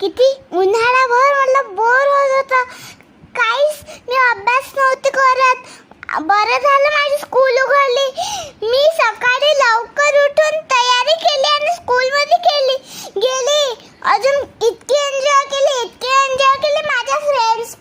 किती उन्हाळ्याभर मला बोर होत होतं. काहीच मी अभ्यास नव्हती करत. बरं झालं माझी स्कूल उघडली. मी सकाळी लवकर उठून तयारी केली आणि स्कूलमध्ये केली. गेली. अजून इतकी एन्जॉय केली इतकी एन्जॉय केली. माझ्या फ्रेंड्स